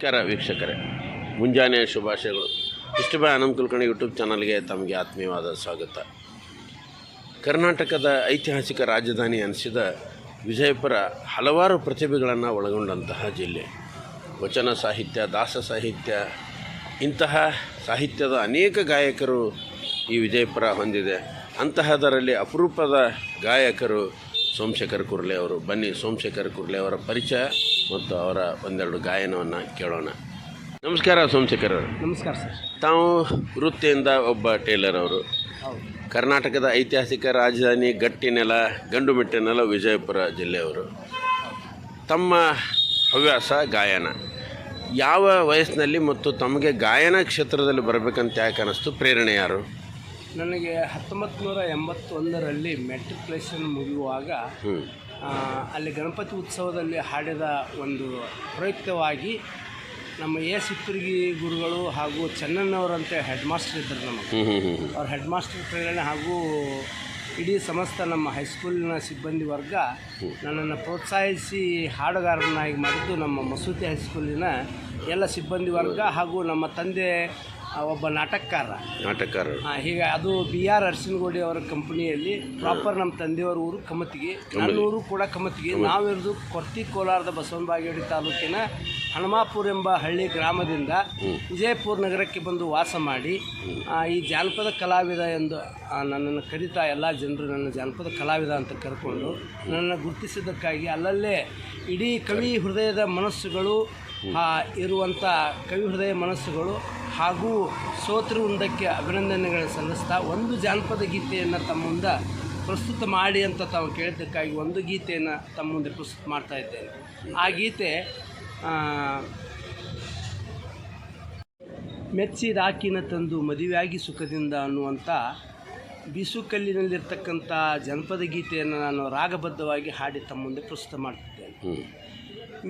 ನಮಸ್ಕಾರ ವೀಕ್ಷಕರೇ. ಮುಂಜಾನೆಯ ಶುಭಾಶಯಗಳು. ಇಷ್ಟು ಇಷ್ಟಬಾಯ್ ಅನಂತ್ ಕುಲಕರ್ಣಿ ಯೂಟ್ಯೂಬ್ ಚಾನಲ್ಗೆ ತಮಗೆ ಆತ್ಮೀಯವಾದ ಸ್ವಾಗತ. ಕರ್ನಾಟಕದ ಐತಿಹಾಸಿಕ ರಾಜಧಾನಿ ಅನಿಸಿದ ವಿಜಯಪುರ ಹಲವಾರು ಪ್ರತಿಭೆಗಳನ್ನು ಒಳಗೊಂಡಂತಹ ಜಿಲ್ಲೆ. ವಚನ ಸಾಹಿತ್ಯ, ದಾಸ ಸಾಹಿತ್ಯ, ಇಂತಹ ಸಾಹಿತ್ಯದ ಅನೇಕ ಗಾಯಕರು ಈ ವಿಜಯಪುರ ಹೊಂದಿದೆ. ಅಂತಹದರಲ್ಲಿ ಅಪರೂಪದ ಗಾಯಕರು ಸೋಮಶೇಖರ್ ಕುರ್ಲೆ ಅವರು. ಬನ್ನಿ ಸೋಮಶೇಖರ್ ಕುರ್ಲೆ ಅವರ ಪರಿಚಯ ಮತ್ತು ಅವರ ಒಂದೆರಡು ಗಾಯನವನ್ನು ಕೇಳೋಣ. ನಮಸ್ಕಾರ ಸೋಮಶೇಖರ್ ಅವರು. ನಮಸ್ಕಾರ ಸರ್. ತಾವು ವೃತ್ತಿಯಿಂದ ಒಬ್ಬ ಟೇಲರ್ ಅವರು. ಕರ್ನಾಟಕದ ಐತಿಹಾಸಿಕ ರಾಜಧಾನಿ ಗಟ್ಟಿನೆಲ ಗಂಡುಮೆಟ್ಟಿನೆಲ ವಿಜಯಪುರ ಜಿಲ್ಲೆಯವರು. ತಮ್ಮ ಹವ್ಯಾಸ ಗಾಯನ. ಯಾವ ವಯಸ್ಸಿನಲ್ಲಿ ಮತ್ತು ತಮಗೆ ಗಾಯನ ಕ್ಷೇತ್ರದಲ್ಲಿ ಬರಬೇಕಂತ ಯಾಕೆ ಅನ್ನಿಸ್ತು ಪ್ರೇರಣೆ ಯಾರು? ನನಗೆ ಹತ್ತೊಂಬತ್ತು ನೂರ ಎಂಬತ್ತೊಂದರಲ್ಲಿ ಮೆಟ್ರಿಕ್ಯುಲೇಷನ್ ಮುಗಿಯುವಾಗ ಅಲ್ಲಿ ಗಣಪತಿ ಉತ್ಸವದಲ್ಲಿ ಹಾಡಿದ ಒಂದು ಪ್ರಯುಕ್ತವಾಗಿ ನಮ್ಮ ಎ ಸಿತ್ತುರ್ಗಿ ಗುರುಗಳು ಹಾಗೂ ಚೆನ್ನಣ್ಣವರಂತೆ ಹೆಡ್ ಮಾಸ್ಟರ್ ಇದ್ದರು ನಮಗೆ. ಅವ್ರ ಹೆಡ್ ಮಾಸ್ಟರ್ ಪ್ರೇರಣೆ ಹಾಗೂ ಇಡೀ ಸಮಸ್ತ ನಮ್ಮ ಹೈಸ್ಕೂಲಿನ ಸಿಬ್ಬಂದಿ ವರ್ಗ ನನ್ನನ್ನು ಪ್ರೋತ್ಸಾಹಿಸಿ ಹಾಡುಗಾರನಾಗಿ ಮಾಡಿದ್ದು ನಮ್ಮ ಮಸೂತಿ ಹೈಸ್ಕೂಲಿನ ಎಲ್ಲ ಸಿಬ್ಬಂದಿ ವರ್ಗ ಹಾಗೂ ನಮ್ಮ ತಂದೆ ಒಬ್ಬ ನಾಟಕಕಾರ. ನಾಟಕಕಾರ. ಹೀಗೆ ಅದು ಬಿ ಆರ್ ಅರ್ಸಿನಗೋಡಿ ಅವರ ಕಂಪನಿಯಲ್ಲಿ ಪ್ರಾಪರ್ ನಮ್ಮ ತಂದೆಯವರ ಊರು ಕಮತಿಗೆ ನನ್ನ ಊರು ಕೂಡ ಕಮತಿಗೆ ನಾವಿರೋದು ಕೊರ್ತಿ ಕೋಲಾರದ ಬಸವನ ಬಾಗೇಡಿ ತಾಲೂಕಿನ ಹನುಮಾಪುರ ಎಂಬ ಹಳ್ಳಿ ಗ್ರಾಮದಿಂದ ವಿಜಯಪುರ ನಗರಕ್ಕೆ ಬಂದು ವಾಸ ಮಾಡಿ ಈ ಜಾನಪದ ಕಲಾವಿದ ಎಂದು ನನ್ನನ್ನು ಕರೀತಾ ಎಲ್ಲ ಜನರು ನನ್ನ ಜಾನಪದ ಕಲಾವಿದ ಅಂತ ಕರ್ಕೊಂಡು ನನ್ನನ್ನು ಗುರುತಿಸಿದ್ದಕ್ಕಾಗಿ ಅಲ್ಲಲ್ಲೇ ಇಡೀ ಕವಿ ಹೃದಯದ ಮನಸ್ಸುಗಳು ಇರುವಂಥ ಕವಿ ಹೃದಯ ಮನಸ್ಸುಗಳು ಹಾಗೂ ಸೋತೃ ವೃಂದಕ್ಕೆ ಅಭಿನಂದನೆಗಳನ್ನು ಸಲ್ಲಿಸ್ತಾ ಒಂದು ಜಾನಪದ ಗೀತೆಯನ್ನು ತಮ್ಮ ಮುಂದೆ ಪ್ರಸ್ತುತ ಮಾಡಿ ಅಂತ ತಾವು ಕೇಳಿದ್ದಕ್ಕಾಗಿ ಒಂದು ಗೀತೆಯನ್ನು ತಮ್ಮ ಮುಂದೆ ಪ್ರಸ್ತುತ ಮಾಡ್ತಾ ಇದ್ದೇನೆ. ಆ ಗೀತೆ ಮೆಚ್ಚಿದಾಕಿನ ತಂದು ಮದುವೆಯಾಗಿ ಸುಖದಿಂದ ಅನ್ನುವಂಥ ಬೀಸುಕಲ್ಲಿನಲ್ಲಿರ್ತಕ್ಕಂಥ ಜನಪದ ಗೀತೆಯನ್ನು ನಾನು ರಾಗಬದ್ಧವಾಗಿ ಹಾಡಿ ತಮ್ಮ ಮುಂದೆ ಪ್ರಸ್ತುತ ಮಾಡ್ತಿದ್ದೇನೆ.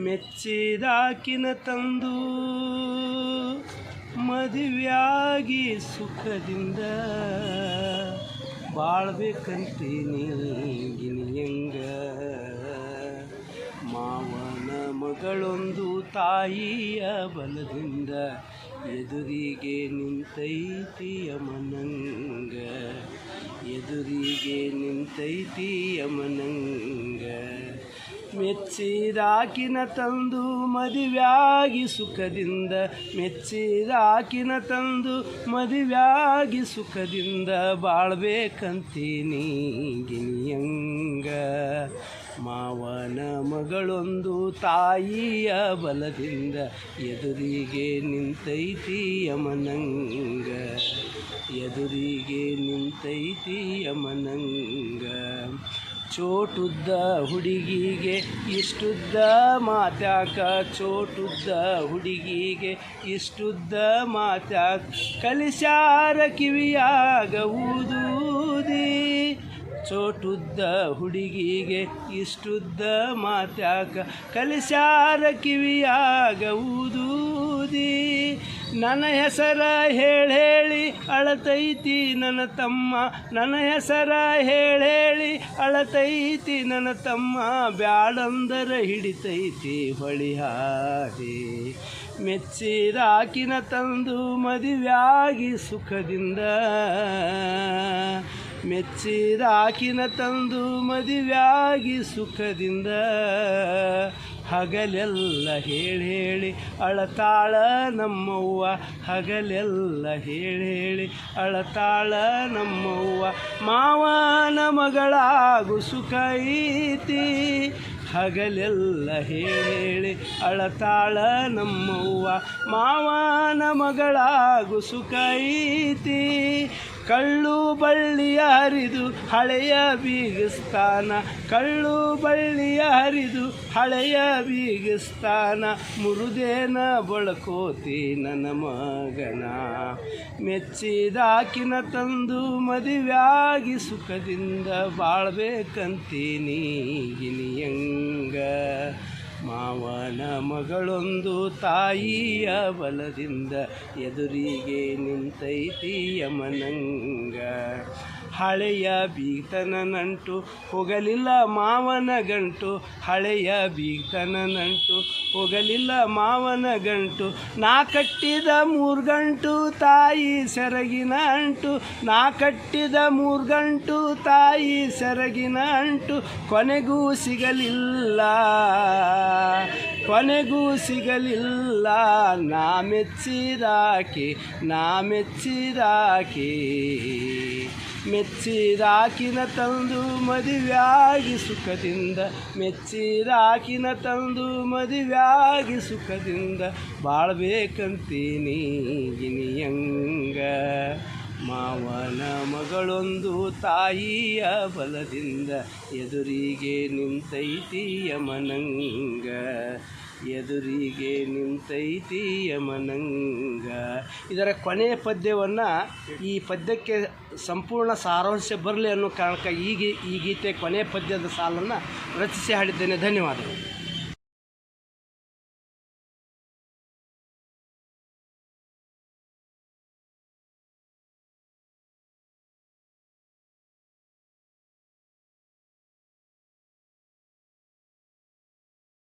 ಮೆಚ್ಚಿದಾಕಿನ ತಂದು ಮದುವೆಯಾಗಿ ಸುಖದಿಂದ ಬಾಳ್ಬೇಕಂತೀನಿ ಗಿನಿಯಂಗ ಮಾವನ ಮಗಳೊಂದು ತಾಯಿಯ ಬಲದಿಂದ ಎದುರಿಗೆ ನಿಂತೈತಿ ಮನಂಗ ಎದುರಿಗೆ ನಿಂತೈತಿ ಯಮನಂಗ ಮೆಚ್ಚಿದಾಕಿನ ತಂದು ಮದುವೆಯಾಗಿ ಸುಖದಿಂದ, ಮೆಚ್ಚಿದಾಕಿನ ತಂದು ಮದುವೆಯಾಗಿ ಸುಖದಿಂದ ಬಾಳ್ಬೇಕಂತೀನಿ ಗಿನಿಯಂಗ. ಮಾವನ ಮಗಳೊಂದು ತಾಯಿಯ ಬಲದಿಂದ ಎದುರಿಗೆ ನಿಂತೈತಿ ಯಮನಂಗ. ಎದುರಿಗೆ ನಿಂತೈತಿ ಯಮನಂಗ. ಚೋಟುದ್ದ ಹುಡುಗಿಗೆ ಇಷ್ಟುದ್ದ ಮಾತ್ಯಾಕ, ಚೋಟುದ್ದ ಹುಡುಗಿಗೆ ಇಷ್ಟುದ್ದ ಮಾತ್ಯಾಕ ಕಲಿಸಾರ ಕಿವಿಯಾಗ ಊದೂದಿ. ಚೋಟುದ್ದ ಹುಡುಗಿಗೆ ಇಷ್ಟುದ್ದ ಮಾತ್ಯಾಕ ಕಲಿಸಾರ ಕಿವಿಯಾಗ ಊದೂದಿ. ನನ್ನ ಹೆಸರ ಹೇಳಿ ಅಳತೈತಿ ನನ್ನ ತಮ್ಮ. ನನ್ನ ಹೆಸರ ಹೇಳಿ ಹೇಳಿ ಅಳತೈತಿ ನನ್ನ ತಮ್ಮ. ಬ್ಯಾಡಂದರ ಹಿಡಿತೈತಿ ಹೊಳಿ ಮೆಚ್ಚಿ ಮೆಚ್ಚಿದಾಕಿನ ತಂದು ಮದುವೆಯಾಗಿ ಸುಖದಿಂದ ಮೆಚ್ಚಿದಾಕಿನ ತಂದು ಮದುವೆಯಾಗಿ ಸುಖದಿಂದ ಹಗಲೆಲ್ಲ ಹೇಳಿ ಹೇಳಿ ಅಳತಾಳ ನಮ್ಮವ್ವ, ಹಗಲೆಲ್ಲ ಹೇಳಿ ಹೇಳಿ ಅಳತಾಳ ನಮ್ಮವ್ವ. ಮಾವನ ಮಗಳಾಗು ಸುಖ ಐತಿ ಹಗಲೆಲ್ಲ ಹೇಳಿ ಅಳತಾಳ ನಮ್ಮವ್ವ. ಮಾವನ ಮಗಳಾಗು ಸುಖ ಐತಿ ಕಳ್ಳು ಬಳ್ಳಿಯ ಹರಿದು ಹಳೆಯ ಬೀಗಿಸ್ತಾನ. ಕಳ್ಳು ಬಳ್ಳಿಯ ಹರಿದು ಹಳೆಯ ಬೀಗಿಸ್ತಾನ. ಮುರುದೇನ ಬಳಕೋತಿ ನನ್ನ ಮಗನ. ಮೆಚ್ಚಿದಾಕಿನ ತಂದು ಮದುವೆಯಾಗಿ ಸುಖದಿಂದ ಬಾಳ್ಬೇಕಂತೀನಿ ಗಿನಿಯಂಗ ಮಾವನ ಮಗಳೊಂದು ತಾಯಿಯ ಬಲದಿಂದ ಎದುರಿಗೆ ನಿಂತೈತಿ ಯಮನಂಗ. ಹಳೆಯ ಬೀತನ ನಂಟು ಹೋಗಲಿಲ್ಲ ಮಾವನ ಗಂಟು. ಹಳೆಯ ಬೀತನ ನಂಟು ಹೋಗಲಿಲ್ಲ ಮಾವನ ಗಂಟು. ನಾ ಕಟ್ಟಿದ ಮೂರು ಗಂಟು ತಾಯಿ ಸೆರಗಿನ ಅಂಟು. ನಾ ಕಟ್ಟಿದ ಮೂರು ಗಂಟು ತಾಯಿ ಸೆರಗಿನ ಅಂಟು. ಕೊನೆಗೂ ಸಿಗಲಿಲ್ಲ ಕೊನೆಗೂ ಸಿಗಲಿಲ್ಲ. ನಾ ಮೆಚ್ಚಿದಾಕೆ ನಾ ಮೆಚ್ಚಿದಾಕೆ. ಮೆಚ್ಚಿದಾಕಿನ ತಂದು ಮದುವೆಯಾಗಿ ಸುಖದಿಂದ, ಮೆಚ್ಚಿದಾಕಿನ ತಂದು ಮದುವೆಯಾಗಿ ಸುಖದಿಂದ ಬಾಳ್ಬೇಕಂತೀನಿ ಗಿನಿಯಂಗ ಮಾವನ ಮಗಳೊಂದು ತಾಯಿಯ ಬಲದಿಂದ ಎದುರಿಗೆ ನಿಂತೈತಿ ಯಮನಂಗ. ಎದುರಿಗೆ ನಿಂತೈತಿ ಯಮನಂಗ. ಇದರ ಕೊನೆಯ ಪದ್ಯವನ್ನು ಈ ಪದ್ಯಕ್ಕೆ ಸಂಪೂರ್ಣ ಸಾರಾಂಶ ಬರಲಿ ಅನ್ನೋ ಕಾರಣಕ್ಕಾಗಿ ಈಗ ಈ ಗೀತೆ ಕೊನೆಯ ಪದ್ಯದ ಸಾಲನ್ನು ರಚಿಸಿ ಹಾಡಿದ್ದೇನೆ. ಧನ್ಯವಾದಗಳು.